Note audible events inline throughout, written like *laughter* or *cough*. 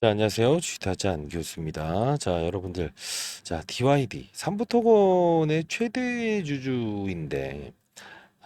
자, 안녕하세요. 주식타잔 교수입니다. 자, 여러분들. 자, DYD. 삼부토건의 최대 주주인데,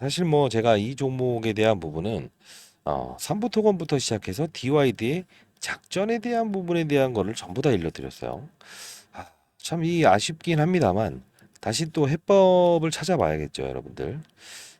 사실 뭐 제가 이 종목에 대한 부분은, 어, 삼부토건부터 시작해서 DYD의 작전에 대한 부분에 대한 거를 전부 다 일러드렸어요. 아, 참 이 아쉽긴 합니다만, 다시 또 해법을 찾아봐야겠죠, 여러분들.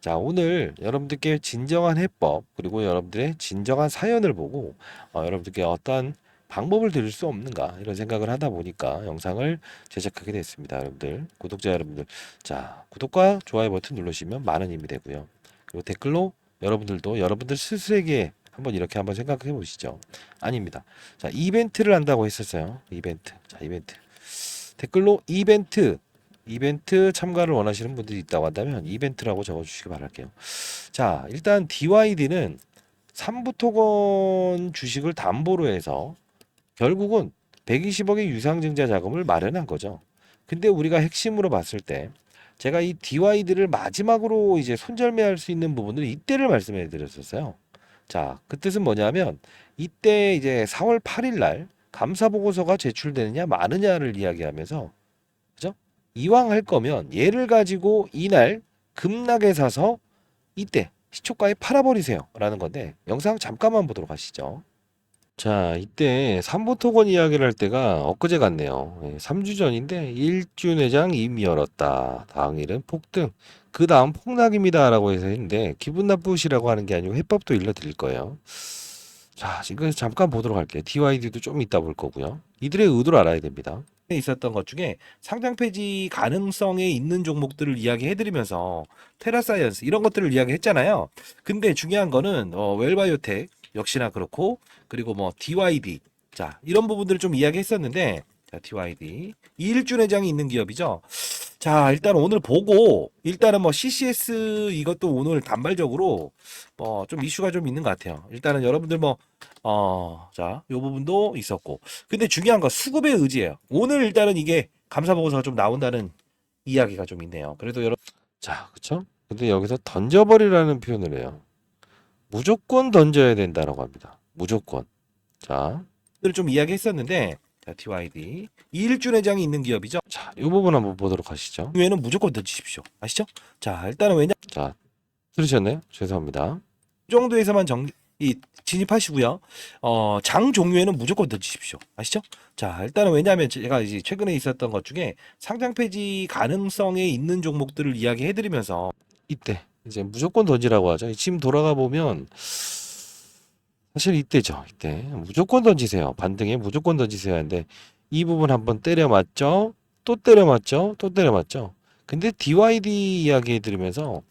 자, 오늘 여러분들께 진정한 해법, 그리고 여러분들의 진정한 사연을 보고, 어, 여러분들께 어떠한 방법을 드릴 수 없는가 이런 생각을 하다 보니까 영상을 제작하게 됐습니다. 여러분들 구독자 여러분들 자 구독과 좋아요 버튼 누르시면 많은 힘이 되고요. 그리고 댓글로 여러분들도 여러분들 스스로에게 한번 이렇게 한번 생각해 보시죠. 아닙니다. 자 이벤트를 한다고 했었어요. 이벤트 자 이벤트 댓글로 이벤트 이벤트 참가를 원하시는 분들이 있다고 한다면 이벤트라고 적어주시기 바랄게요. 자 일단 DYD는 삼부토건 주식을 담보로 해서 결국은 120억의 유상증자 자금을 마련한 거죠. 근데 우리가 핵심으로 봤을 때 제가 이 DYD를 마지막으로 이제 손절매할 수 있는 부분을 이때를 말씀해 드렸었어요. 자, 그 뜻은 뭐냐면 이때 이제 4월 8일 날 감사 보고서가 제출되느냐 마느냐를 이야기하면서 그죠? 이왕 할 거면 얘를 가지고 이날 급락에 사서 이때 시초가에 팔아버리세요라는 건데 영상 잠깐만 보도록 하시죠. 자, 이때 삼부토건 이야기를 할 때가 엊그제 같네요. 예, 3주 전인데 일주 내장 이미 열었다. 당일은 폭등. 그 다음 폭락입니다라고 해서 했는데 기분 나쁘시라고 하는 게 아니고 해법도 일러드릴 거예요. 자, 지금 잠깐 보도록 할게요. DYD도 좀 이따 볼 거고요. 이들의 의도를 알아야 됩니다. 있었던 것 중에 상장 폐지 가능성에 있는 종목들을 이야기해드리면서 테라사이언스 이런 것들을 이야기했잖아요. 근데 중요한 거는 어, 웰바이오텍 역시나 그렇고 그리고 뭐 DYD 자 이런 부분들을 좀 이야기했었는데 자 DYD 이일주 내장이 있는 기업이죠. 자 일단 오늘 보고 일단은 뭐 CCS 이것도 오늘 단발적으로 뭐 좀 이슈가 좀 있는 것 같아요. 일단은 여러분들 뭐 어, 자, 요 부분도 있었고. 근데 중요한 건 수급의 의지예요. 오늘 일단은 이게 감사 보고서가 좀 나온다는 이야기가 좀 있네요. 그래도 여러분 자, 그쵸? 근데 여기서 던져버리라는 표현을 해요. 무조건 던져야 된다라고 합니다. 무조건. 자, 를좀 이야기했었는데 자, TYD 이일주 내장이 있는 기업이죠. 자, 이 부분 한번 보도록 하시죠. 외에는 무조건 던지십시오. 아시죠? 자, 일단은 왜냐 자, 들으셨나요? 죄송합니다. 이 정도에서만 정, 이 진입하시고요. 어, 장 종류에는 무조건 던지십시오. 아시죠? 자, 일단은 왜냐하면 제가 이제 최근에 있었던 것 중에 상장 폐지 가능성에 있는 종목들을 이야기해드리면서 이때 이제 무조건 던지라고 하죠. 지금 돌아가 보면 사실 이때죠. 이때 무조건 던지세요. 반등에 무조건 던지세요 하는데 이 부분 한번 때려 맞죠? 또 때려 맞죠? 또 때려 맞죠? 근데 DYD 이야기 해드리면서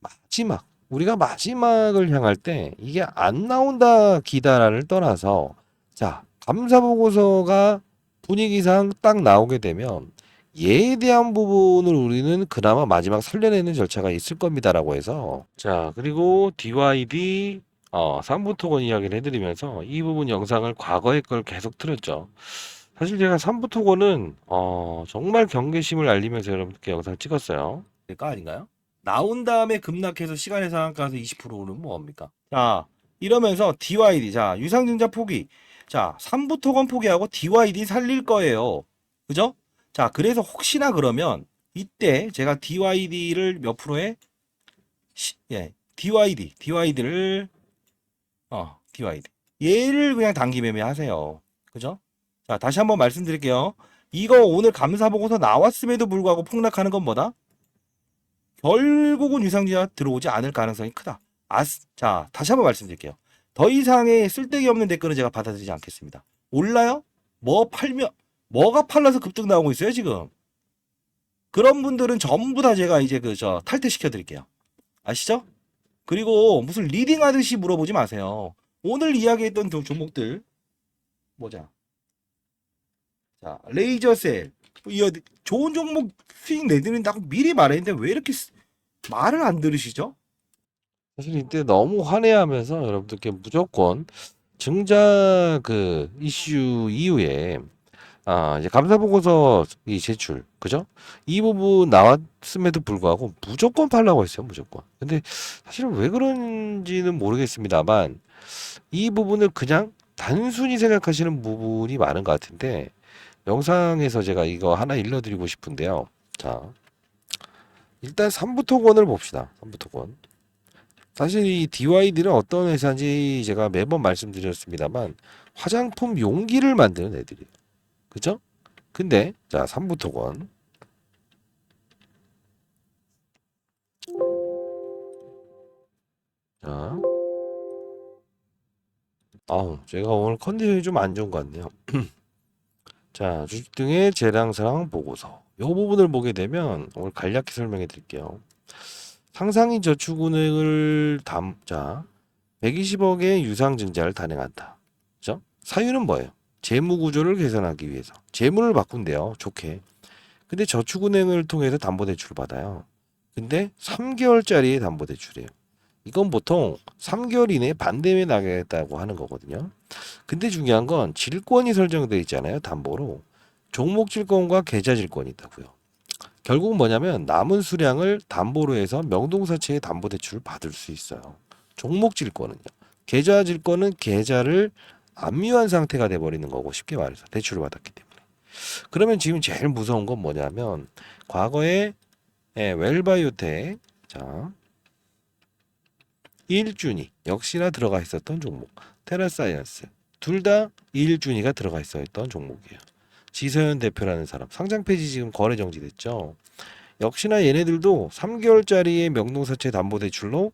마지막 우리가 마지막을 향할 때 이게 안 나온다 기다를 떠나서 자 감사 보고서가 분위기상 딱 나오게 되면 얘에 대한 부분을 우리는 그나마 마지막 살려내는 절차가 있을 겁니다라고 해서 자 그리고 DYD 어, 삼부토건 이야기를 해드리면서 이 부분 영상을 과거의 걸 계속 틀었죠. 사실 제가 삼부토건은 어, 정말 경계심을 알리면서 여러분께 영상 찍었어요. 될까 아닌가요? 나온 다음에 급락해서 시간의 상한가에서 20% 오르면 뭐합니까? 자, 이러면서 DYD, 자, 유상증자 포기. 자, 삼부토건 포기하고 DYD 살릴 거예요. 그죠? 자, 그래서 혹시나 그러면 이때 제가 DYD를 몇 프로에 시- 예, DYD, DYD를 어, DYD. 얘를 그냥 단기 매매하세요. 그죠? 자, 다시 한번 말씀드릴게요. 이거 오늘 감사 보고서 나왔음에도 불구하고 폭락하는 건 뭐다? 결국은 유상증자 들어오지 않을 가능성이 크다. 아스, 자, 다시 한번 말씀드릴게요. 더 이상의 쓸데기 없는 댓글은 제가 받아들이지 않겠습니다. 올라요? 뭐 팔면, 뭐가 팔라서 급등 나오고 있어요, 지금? 그런 분들은 전부 다 제가 이제 그, 저, 탈퇴시켜 드릴게요. 아시죠? 그리고 무슨 리딩 하듯이 물어보지 마세요. 오늘 이야기했던 그 종목들, 뭐자. 자, 레이저셀. 이 어디- 좋은 종목 수익 내드린다고 미리 말했는데 왜 이렇게 쓰- 말을 안 들으시죠? 사실 이때 너무 환해하면서 여러분들께 무조건 증자 그 이슈 이후에 아 이제 감사 보고서 이 제출 그죠? 이 부분 나왔음에도 불구하고 무조건 팔라고 했어요 무조건. 근데 사실은 왜 그런지는 모르겠습니다만 이 부분을 그냥 단순히 생각하시는 부분이 많은 것 같은데 영상에서 제가 이거 하나 일러드리고 싶은데요. 자, 일단 삼부토건을 봅시다. 삼부토건. 사실 이 DYD는 어떤 회사인지 제가 매번 말씀드렸습니다만 화장품 용기를 만드는 애들이에요. 그죠? 근데 자, 삼부토건. 자. 아우, 제가 오늘 컨디션이 좀 안 좋은 것 같네요. *clears throat* 자, 주식 등의 재량상 보고서. 이 부분을 보게 되면 오늘 간략히 설명해 드릴게요. 상상인 저축은행을 담, 자, 120억의 유상증자를 단행한다. 그죠? 사유는 뭐예요? 재무 구조를 개선하기 위해서. 재무를 바꾼대요. 좋게. 근데 저축은행을 통해서 담보대출을 받아요. 근데 3개월짜리의 담보대출이에요. 이건 보통 3개월 이내에 반대에 나가겠다고 하는 거거든요. 근데 중요한 건 질권이 설정되어 있잖아요. 담보로. 종목 질권과 계좌 질권이 있다고요. 결국은 뭐냐면 남은 수량을 담보로 해서 명동사채의 담보대출을 받을 수 있어요. 종목 질권은요. 계좌 질권은 계좌를 압류한 상태가 돼버리는 거고 쉽게 말해서 대출을 받았기 때문에. 그러면 지금 제일 무서운 건 뭐냐면 과거에 예, 웰바이오텍 자 1준이 역시나 들어가 있었던 종목 테라사이언스 둘 다 1준이가 들어가 있었던 종목이에요. 지서연 대표라는 사람 상장 폐지 지금 거래 정지됐죠. 역시나 얘네들도 3개월짜리의 명동사채 담보대출로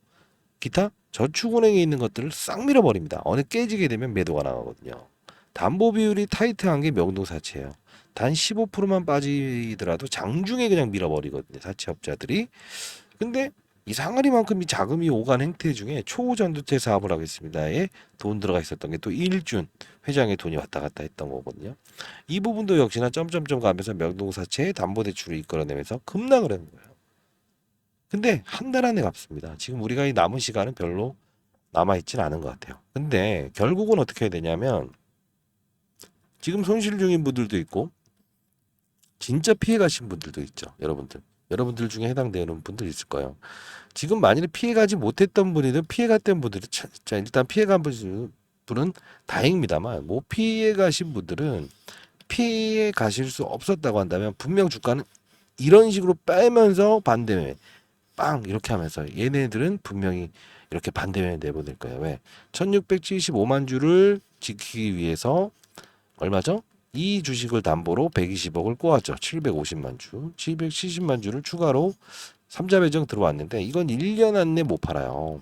기타 저축은행에 있는 것들을 싹 밀어버립니다. 어느 깨지게 되면 매도가 나가거든요. 담보 비율이 타이트한 게 명동사채예요. 단 15%만 빠지더라도 장중에 그냥 밀어버리거든요. 사채업자들이. 근데 이 상하리만큼 이 자금이 오간 행태 중에 초전두체 사업을 하겠습니다에 돈 들어가 있었던 게 또 일준 회장의 돈이 왔다 갔다 했던 거거든요. 이 부분도 역시나 점점점 가면서 명동사채의 담보대출을 이끌어내면서 급락을 하는 거예요. 근데 한 달 안에 갚습니다. 지금 우리가 이 남은 시간은 별로 남아있진 않은 것 같아요. 근데 결국은 어떻게 해야 되냐면 지금 손실 중인 분들도 있고 진짜 피해 가신 분들도 있죠. 여러분들. 여러분들 중에 해당되는 분들 있을 거예요. 지금 만일에 피해가지 못했던 분이든 피해갔던 분들이 자, 자, 일단 피해간 분- 분은 다행입니다만 못 피해가신 분들은 피해 가실 수 없었다고 한다면 분명 주가는 이런 식으로 빼면서 반대매 빵 이렇게 하면서 얘네들은 분명히 이렇게 반대매 내보낼 거예요. 왜? 1675만 주를 지키기 위해서 얼마죠? 이 주식을 담보로 120억을 꼬았죠. 750만 주, 770만 주를 추가로 삼자 배정 들어왔는데 이건 1년 안내 못 팔아요.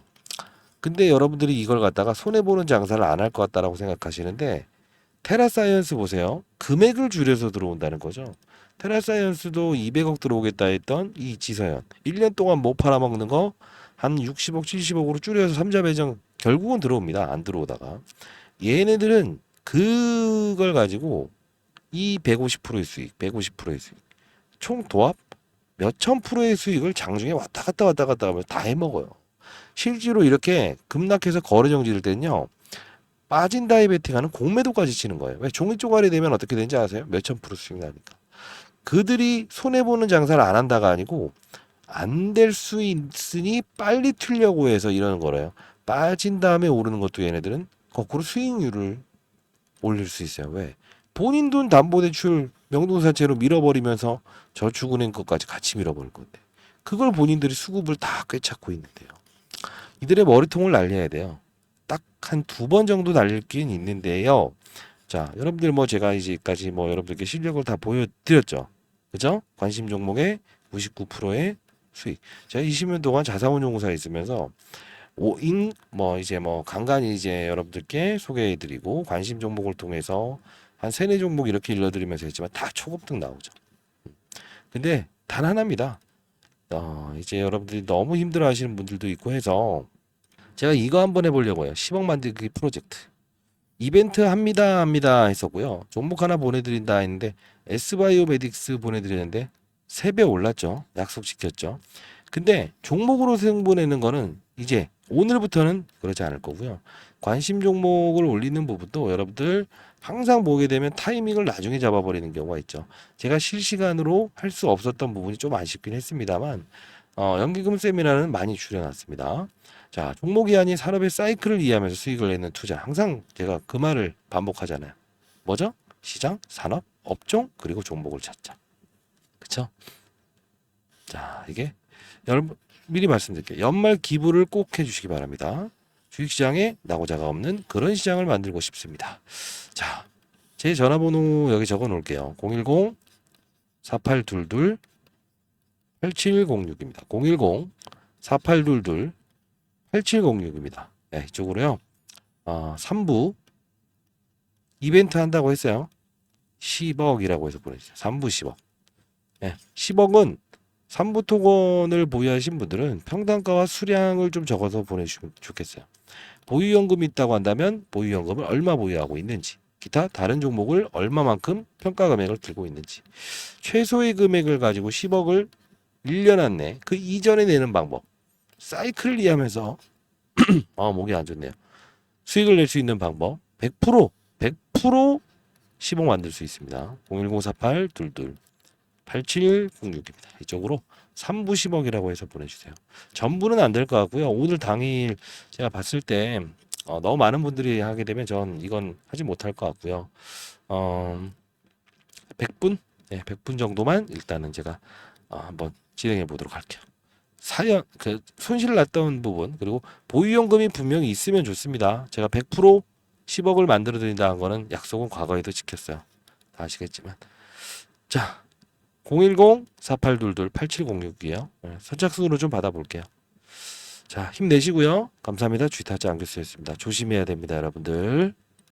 근데 여러분들이 이걸 갖다가 손해 보는 장사를 안 할 것 같다라고 생각하시는데 테라사이언스 보세요. 금액을 줄여서 들어온다는 거죠. 테라사이언스도 200억 들어오겠다 했던 이 지서연 1년 동안 못 팔아먹는 거 한 60억, 70억으로 줄여서 삼자 배정 결국은 들어옵니다. 안 들어오다가 얘네들은 그걸 가지고 이 150%의 수익, 150%의 수익, 총 도합 몇천 프로의 수익을 장중에 왔다 갔다 왔다 갔다 하면 다 해먹어요. 실제로 이렇게 급락해서 거래 정지될 때는요. 빠진 다이 베팅하는 공매도까지 치는 거예요. 왜 종이 쪼가리 되면 어떻게 되는지 아세요? 몇천 프로 수익 나니까. 그들이 손해 보는 장사를 안 한다가 아니고 안 될 수 있으니 빨리 튀려고 해서 이러는 거래요. 빠진 다음에 오르는 것도 얘네들은 거꾸로 수익률을 올릴 수 있어요. 왜? 본인 돈 담보대출 명동사채로 밀어버리면서 저축은행 것까지 같이 밀어버릴 건데 그걸 본인들이 수급을 다 꿰찼고 있는데요. 이들의 머리통을 날려야 돼요. 딱 한 두 번 정도 날릴 긴 있는데요. 자, 여러분들 뭐 제가 이제까지 뭐 여러분들께 실력을 다 보여드렸죠. 그죠? 관심 종목의 99%의 수익. 제가 20년 동안 자산운용사에 있으면서 오인 뭐 이제 뭐 간간히 이제 여러분들께 소개해드리고 관심 종목을 통해서 한 세네 종목 이렇게 일러드리면서 했지만 다 초급등 나오죠. 근데 단 하나입니다. 어, 이제 여러분들이 너무 힘들어 하시는 분들도 있고 해서 제가 이거 한번 해보려고요. 10억 만들기 프로젝트. 이벤트 합니다 합니다 했었고요. 종목 하나 보내드린다 했는데 S바이오메딕스 보내드리는데 3배 올랐죠. 약속 지켰죠. 근데 종목으로 승부내는 거는 이제 오늘부터는 그러지 않을 거고요. 관심 종목을 올리는 부분도 여러분들 항상 보게 되면 타이밍을 나중에 잡아버리는 경우가 있죠. 제가 실시간으로 할 수 없었던 부분이 좀 아쉽긴 했습니다만 어, 연기금 세미나는 많이 줄여놨습니다. 자, 종목이 아닌 산업의 사이클을 이해하면서 수익을 내는 투자. 항상 제가 그 말을 반복하잖아요. 뭐죠? 시장, 산업, 업종, 그리고 종목을 찾자. 그쵸? 자, 이게 여러분 미리 말씀드릴게요. 연말 기부를 꼭 해주시기 바랍니다. 주식시장에 나고자가 없는 그런 시장을 만들고 싶습니다. 자, 제 전화번호 여기 적어 놓을게요. 010 4822 8706입니다. 010 4822 8706입니다. 네, 이쪽으로요. 어, 3부 이벤트 한다고 했어요. 10억이라고 해서 보내주세요. 3부 10억. 네, 10억은 3부 토건을 보유하신 분들은 평단가와 수량을 좀 적어서 보내주시면 좋겠어요. 보유연금이 있다고 한다면 보유연금을 얼마 보유하고 있는지, 기타 다른 종목을 얼마만큼 평가 금액을 들고 있는지, 최소의 금액을 가지고 10억을 1년 안내 그 이전에 내는 방법, 사이클을 이해하면서 *clears throat* 아 목이 안 좋네요. 수익을 낼 수 있는 방법 100% 100% 10억 만들 수 있습니다. 01048 22 8706입니다. 이쪽으로 3부 10억이라고 해서 보내주세요. 전부는 안 될 것 같고요. 오늘 당일 제가 봤을 때 어, 너무 많은 분들이 하게 되면 전 이건 하지 못할 것 같고요. 어, 100분? 네, 100분 정도만 일단은 제가 어, 한번 진행해 보도록 할게요. 사연 그 손실 났던 부분 그리고 보유연금이 분명히 있으면 좋습니다. 제가 100% 10억을 만들어 드린다는 거는 약속은 과거에도 지켰어요. 다 아시겠지만 자 010-4822-8706이에요. 네, 선착순으로 좀 받아볼게요. 자 힘내시고요. 감사합니다. 주타자 안교수였습니다. 조심해야 됩니다, 여러분들.